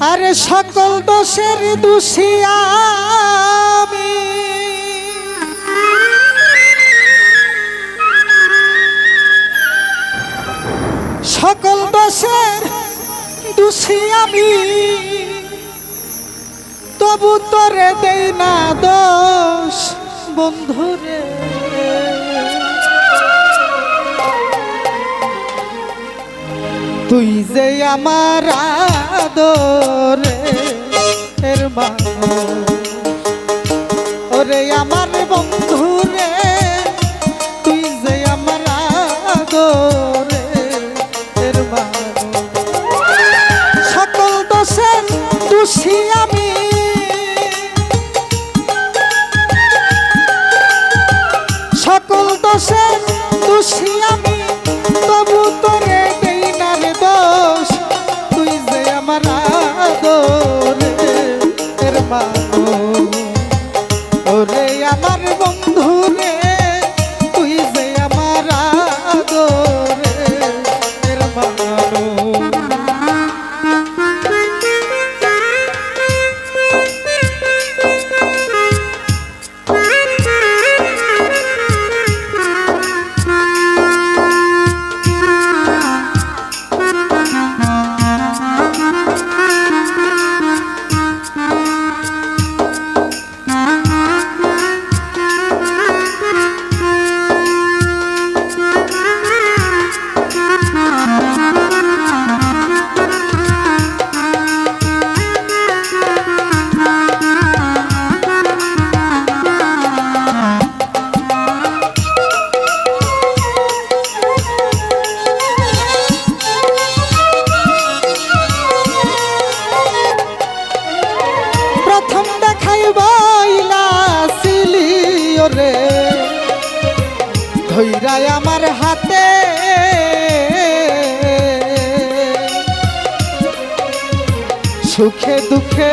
আরে সকল দোষের দোষী আমি। সকল দোষের দোষী আমি। তবু তোরে দেই না দোষ, বন্ধুরে। তুই যে আমার আদরে এর ওরে আমার বন্ধু রে তুই যে আমার আদরে এর সকল দোষের দোষী ধৈরাই আমার হাতে। সুখে দুঃখে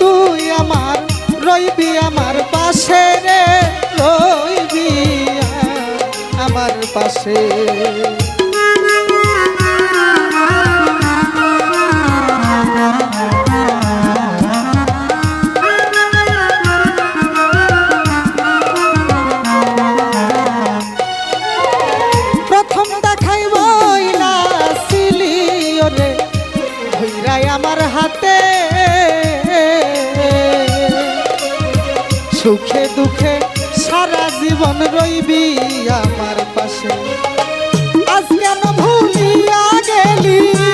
তুই আমার রইবি আমার পাশে রে রইবি আমার পাশে। সুখে দুঃখে সারা জীবন রইবি আমার পাশে। আজ কেন ভুলিয়া গেলি?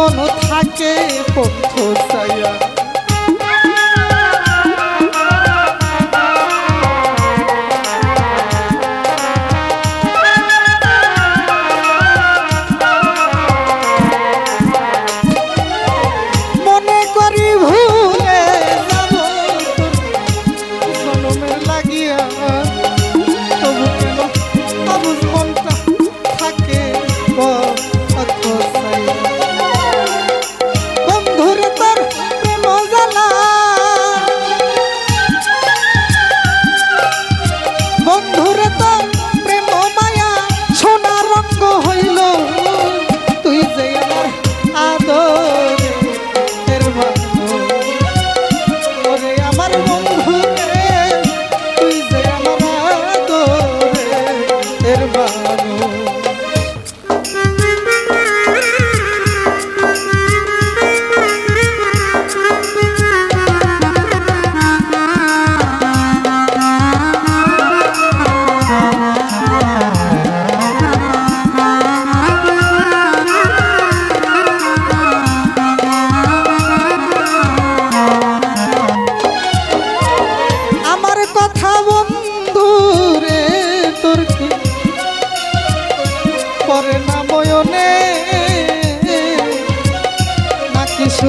মন থাকে পথ চাইয়া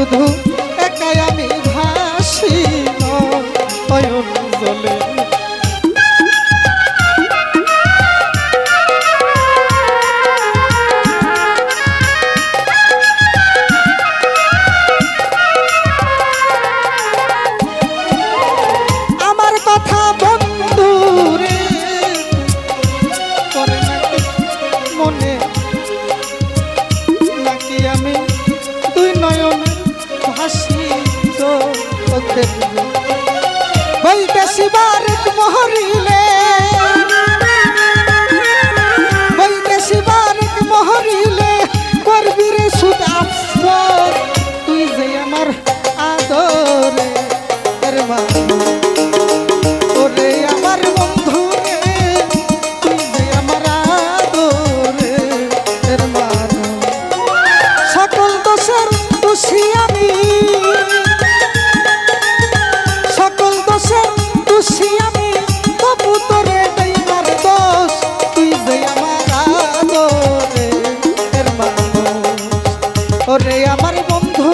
শুধু চোখের ওরে আমার বন্ধু